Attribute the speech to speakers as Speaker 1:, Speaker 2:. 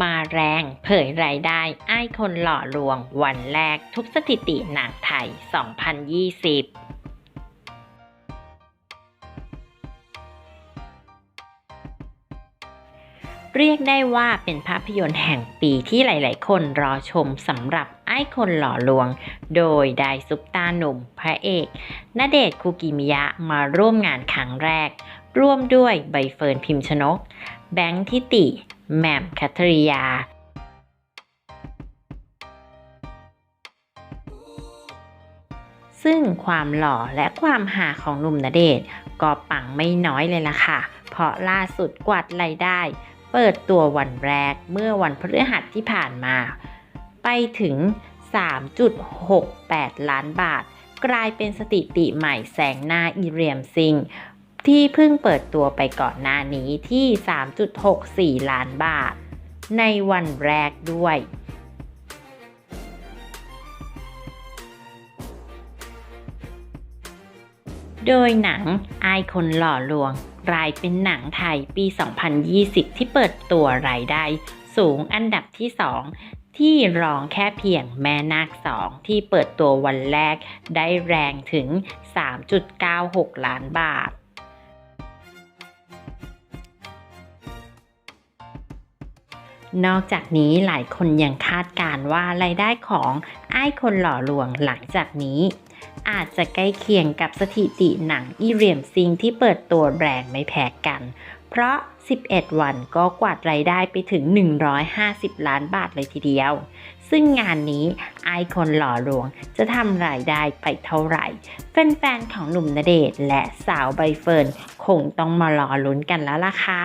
Speaker 1: มาแรงเผยรายได้ไอ้คนหล่อลวง วันแรกทุบสถิติหนังไทย 2020เรียกได้ว่าเป็นภาพยนตร์แห่งปีที่หลาย ๆ คนรอชมสำหรับไอ้คนหล่อลวง โดยได้ซุปตาหนุ่มพระเอกณเดชคูกิมิยะมาร่วมงานครั้งแรก ร่วมด้วยใบเฟิร์นพิมชนก แบงค์ทิติ แหม่มคัทริยา ซึ่งความหล่อและความหาของหนุ่มณเดชก็ปังไม่น้อยเลยล่ะค่ะ เพราะล่าสุดกวาดรายได้ เปิดตัววันแรกเมื่อวันพฤหัสที่ผ่านมา ไปถึง 3.68 ล้านบาท กลายเป็นสถิติใหม่แสงหน้าอีเรียมซิง ที่เพิ่งเปิดตัวไปก่อนหน้านี้ที่ 3.64 ล้านบาท ในวันแรกด้วยโดยหนังอายคนหล่อลวงกลายเป็นหนังไทยปี 2020 ที่เปิดตัวรายได้สูงอันดับที่ 2 ที่รองแค่เพียงแม่นาค 2 ที่เปิดตัววันแรกได้แรงถึง 3.96 ล้านบาท นอกจากนี้หลายคนยังคาดการ์ว่ารายได้ของไอ้คนหล่อลวงหลังจากนี้ อาจจะใกล้เคียงกับสถิติหนังอีเรียมซิงที่เปิดตัวแรงไม่แพ้กัน เพราะ 11 วันก็กวาดรายได้ไปถึง 150 ล้านบาทเลยทีเดียว ซึ่งงานนี้ไอคอนหล่อลวงจะทำรายได้ไปเท่าไหร่ แฟนๆของหนุ่มณเดชน์และสาวใบเฟิร์นคงต้องมารอลุ้นกันแล้วล่ะค่ะ